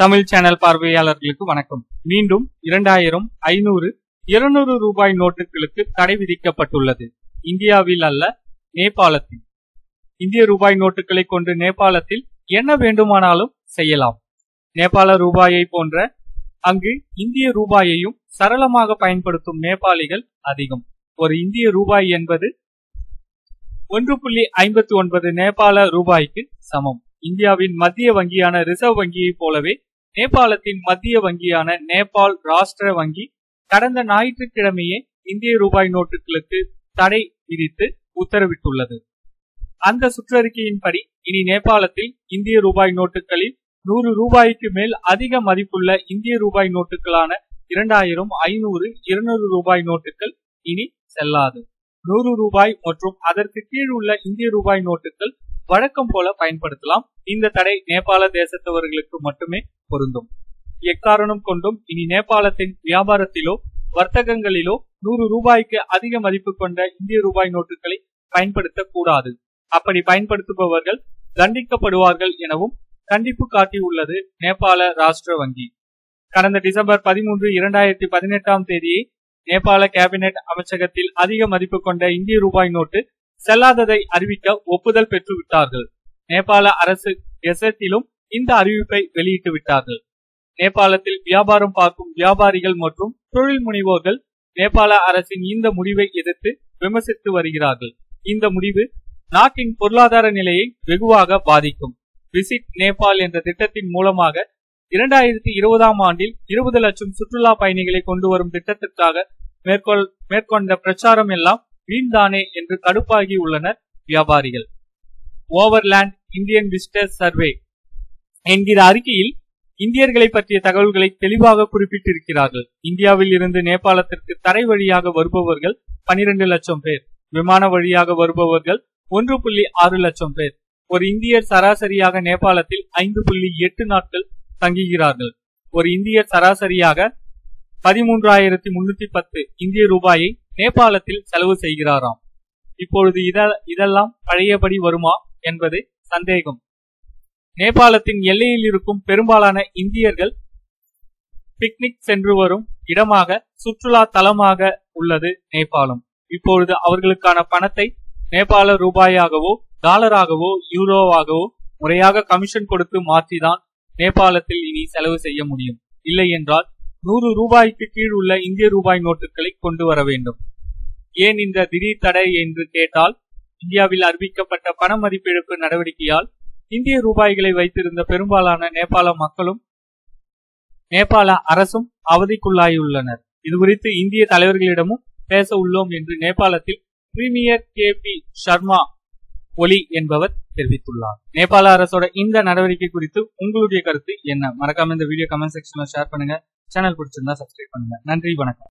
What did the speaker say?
Tamil channel பார்வையாளர்களுக்கு வணக்கம். மீண்டும் இரண்டாயிரம் ஐநூறு இருநூறு ரூபாய் நோட்டுகளுக்கு தடை விதிக்கப்பட்டுள்ளது. இந்தியாவில் அல்ல நேபாளத்தில். இந்திய ரூபாய் நோட்டுகளை கொண்டு நேபாளத்தில் என்ன வேண்டுமானாலும் செய்யலாம். நேபாள ரூபாயை போன்ற அங்கு இந்திய ரூபாயையும் சரளமாக பயன்படுத்தும் நேபாளிகள் அதிகம். ஒரு இந்திய ரூபாய் என்பது ஒன்று புள்ளி ஐம்பத்தி ஒன்பது நேபாள ரூபாய்க்கு சமம். இந்தியாவின் மத்திய வங்கியான ரிசர்வ் வங்கியைப் போலவே நேபாளத்தின் மத்திய வங்கியான நேபாள் ராஷ்டிர வங்கி கடந்த ஞாயிற்றுக்கிழமையே இந்திய ரூபாய் நோட்டுகளுக்கு தடை விதித்து உத்தரவிட்டுள்ளது. அந்த சுற்றறிக்கையின்படி இனி நேபாளத்தில் இந்திய ரூபாய் நோட்டுகளில் நூறு ரூபாய்க்கு மேல் அதிக மதிப்புள்ள இந்திய ரூபாய் நோட்டுகளான இரண்டாயிரம் ஐநூறு இருநூறு ரூபாய் நோட்டுகள் இனி செல்லாது. நூறு ரூபாய் மற்றும் அதற்கு கீழ் உள்ள இந்திய ரூபாய் நோட்டுகள் வழக்கம் போல பயன்படுத்தலாம். இந்த தடை நேபாள தேசத்தவர்களுக்கு மட்டுமே பொருந்தும். எக்காரணம் கொண்டும் இனி நேபாளத்தின் வியாபாரத்திலோ வர்த்தகங்களிலோ நூறு ரூபாய்க்கு அதிக மதிப்பு கொண்ட இந்திய ரூபாய் நோட்டுகளை பயன்படுத்தக்கூடாது. அப்படி பயன்படுத்துபவர்கள் தண்டிக்கப்படுவார்கள் எனவும் கண்டிப்பு காட்டியுள்ளது நேபாள ராஷ்டிர வங்கி. கடந்த டிசம்பர் பதிமூன்று இரண்டாயிரத்தி பதினெட்டாம் தேதியை நேபாள கேபினெட் அமைச்சகத்தில் அதிக மதிப்பு கொண்ட இந்திய ரூபாய் நோட்டு செல்லாததை அறிவிக்க ஒப்புதல் பெற்று விட்டார்கள் நேபாள அரசு கெசட்டிலும் இந்த அறிவிப்பை வெளியிட்டு விட்டார்கள். நேபாளத்தில் வியாபாரம் பார்க்கும் வியாபாரிகள் மற்றும் தொழில் முனைவோர்கள் நேபாள அரசின் இந்த முடிவை எதிர்த்து விமர்சித்து வருகிறார்கள். இந்த முடிவு நாட்டின் பொருளாதார நிலையை வெகுவாக பாதிக்கும். விசிட் நேபாள் என்ற திட்டத்தின் மூலமாக இரண்டாயிரத்தி இருபதாம் ஆண்டில் இருபது லட்சம் சுற்றுலா பயணிகளை கொண்டு வரும் திட்டத்திற்காக மேற்கொள் மேற்கொண்ட பிரச்சாரம் எல்லாம் வீண்தானே என்று கடுப்பாகி உள்ளனர் வியாபாரிகள். ஓவர்லேண்ட் இந்தியன் விசிட்டர் சர்வே என்கிற அறிக்கையில் இந்தியர்களை பற்றிய தகவல்களை தெளிவாக குறிப்பிட்டிருக்கிறார்கள். இந்தியாவில் இருந்து நேபாளத்திற்கு தரை வழியாக வருபவர்கள் பனிரெண்டு லட்சம் பேர் விமான வழியாக வருபவர்கள் ஒன்று புள்ளி ஆறு லட்சம் பேர். ஒரு இந்தியர் சராசரியாக நேபாளத்தில் ஐந்து புள்ளி எட்டு நாட்கள் தங்குகிறார்கள். ஒரு இந்தியர் சராசரியாக பதிமூன்றாயிரத்தி முன்னூத்தி பத்து இந்திய ரூபாயை நேபாளத்தில் செலவு செய்கிறாராம். இப்பொழுது இதெல்லாம் பழையபடி வருமா என்பது சந்தேகம். நேபாளத்தின் எல்லையில் இருக்கும் பெரும்பாலான இந்தியர்கள் பிக்னிக் சென்று வரும் இடமாக சுற்றுலா தலமாக உள்ளது நேபாளம். இப்பொழுது அவர்களுக்கான பணத்தை நேபாள ரூபாயாகவோ டாலராகவோ யூரோவாகவோ முறையாக கமிஷன் கொடுத்து மாற்றிதான் நேபாளத்தில் இனி செலவு செய்ய முடியும். இல்லை என்றால் நூறு ரூபாய்க்கு கீழ் உள்ள இந்திய ரூபாய் நோட்டுகளை கொண்டு வர வேண்டும். ஏன் இந்த திடீர் தடை என்று கேட்டால் இந்தியாவில் அறிவிக்கப்பட்ட பண மதிப்பிழப்பு நடவடிக்கையால் இந்திய ரூபாய்களை வைத்திருந்த பெரும்பாலான நேபாள மக்களும் நேபாள அரசும் அவதிக்குள்ளாயுள்ளனர் இது குறித்து இந்திய தலைவர்களிடமும் பேச உள்ளோம் என்று நேபாளத்தில் பிரீமியர் கே பி சர்மா ஒலி என்பவர் தெரிவித்துள்ளார். நேபாள அரசோட இந்த நடவடிக்கை குறித்து உங்களுடைய கருத்து என்ன? மறக்காம இந்த வீடியோ கமெண்ட் செக்ஷன்ல ஷேர் பண்ணுங்க. சேனல் பிடிச்சிருந்தா சப்ஸ்கிரைப் பண்ணுங்க. நன்றி வணக்கம்.